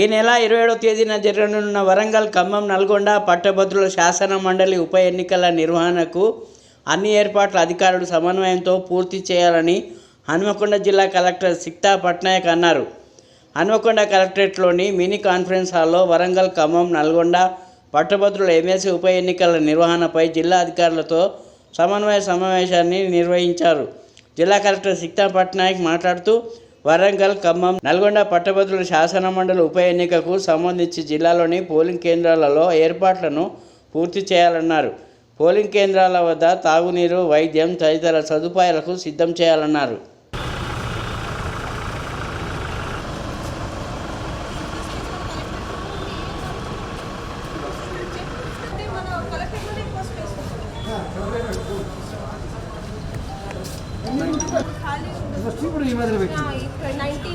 ఈ నెల ఇరవై ఏడవ తేదీన జరగనున్న వరంగల్ ఖమ్మం నల్గొండ పట్టభద్రుల శాసన మండలి ఉప ఎన్నికల నిర్వహణకు అన్ని ఏర్పాట్ల అధికారులు సమన్వయంతో పూర్తి చేయాలని హన్మకొండ జిల్లా కలెక్టర్ సిక్తా పట్నాయక్ అన్నారు. హనుమకొండ కలెక్టరేట్లోని మినీ కాన్ఫరెన్స్ హాల్లో వరంగల్ ఖమ్మం నల్గొండ పట్టభద్రుల ఎమ్మెల్సీ ఉప ఎన్నికల నిర్వహణపై జిల్లా అధికారులతో సమన్వయ సమావేశాన్ని నిర్వహించారు. జిల్లా కలెక్టర్ సిక్తా పట్నాయక్ మాట్లాడుతూ వరంగల్ ఖమ్మం నల్గొండ పట్టభద్రుల శాసన మండలి ఉప ఎన్నికకు సంబంధించి జిల్లాలోని పోలింగ్ కేంద్రాలలో ఏర్పాట్లను పూర్తి చేయాలన్నారు. పోలింగ్ కేంద్రాల వద్ద తాగునీరు వైద్యం తదితర సదుపాయాలకు సిద్ధం చేయాలన్నారు. ఖాళీ ఇప్పుడు ఈ మధ్యలో పెట్టి రైట్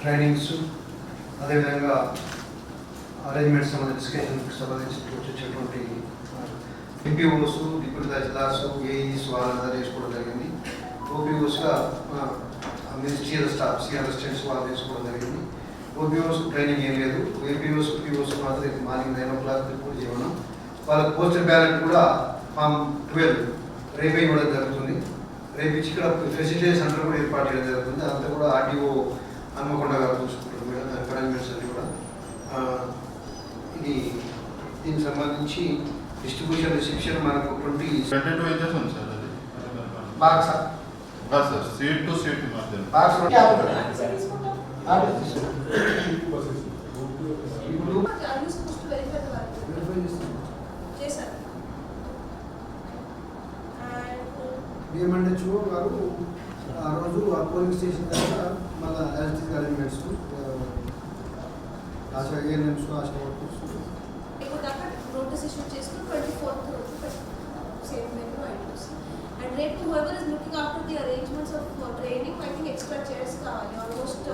ట్రైనింగ్స్ అదేవిధంగా అరేంజ్మెంట్స్ సంబంధించి డిస్కషన్ సంబంధించి వచ్చేటటువంటి ఎంపీఓస్ డిప్యూటీ తహసీల్దార్స్ ఏఈస్ వాళ్ళందరూ చేసుకోవడం జరిగింది ఓపీఓస్గా మినిస్ట్రియల్ స్టాఫ్ సీఆర్ అసిస్టెంట్స్ వాళ్ళు చేసుకోవడం జరిగింది. ఓపీఓస్ ట్రైనింగ్ ఏం లేదు. ఏపీఓస్ పీఓస్ మాత్రం morning nine o'clock report చేయడం వాళ్ళ పోస్టల్ బ్యాలెట్ కూడా ఫామ్ ట్వెల్వ్ రేపే ఇవ్వడం జరుగుతుంది. రేపు ఇచ్చి ఇక్కడ ఫెసిలిటీ సెంటర్ కూడా ఏర్పాటు చేయడం జరుగుతుంది. అంతా కూడా ఆర్టీఓ హన్మకొండ గారు చూసుకుంటారు మేడం అరేంజ్మెంట్స్ అన్ని కూడా. ఇది దీనికి సంబంధించి డిస్ట్రిబ్యూషన్ రిసెప్షన్ మనకు ట్వంటీ ట్వంటీ టూ ఇంచెస్ ఉంది sir. Sir seat to seat మధ్య అండ్ బిఎంఎన్హెచ్ఓ గారు ఆ రోజు ఆ పోలింగ్ స్టేషన్ దగ్గర మళ్ళీ electric arrangements ASHA ANMs ASHA workers ఇప్పుడు దాకా నోటీస్ ఇష్యూ చేసుకుని సేమ్ మెనూ ఐటమ్స్ అండ్ రేపు whoever is looking after the arrangements of training I think extra chairs కావాలి almost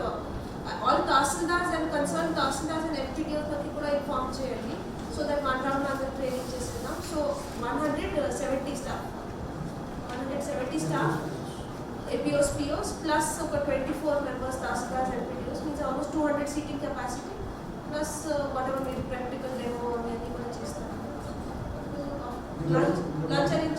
all tahsildars and concern tahsildars and ఎఫ్టీడీఓకి కూడా inform చేయండి so that one round అందరు training చేస్తున్నాం so one hundred seventy staff one hundred seventy staff APOs POs plus ఒక twenty four members tahsildars and POs means almost two hundred seating capacity plus whatever మీరు practical demo అవన్నీ కూడా చేస్తాం. culture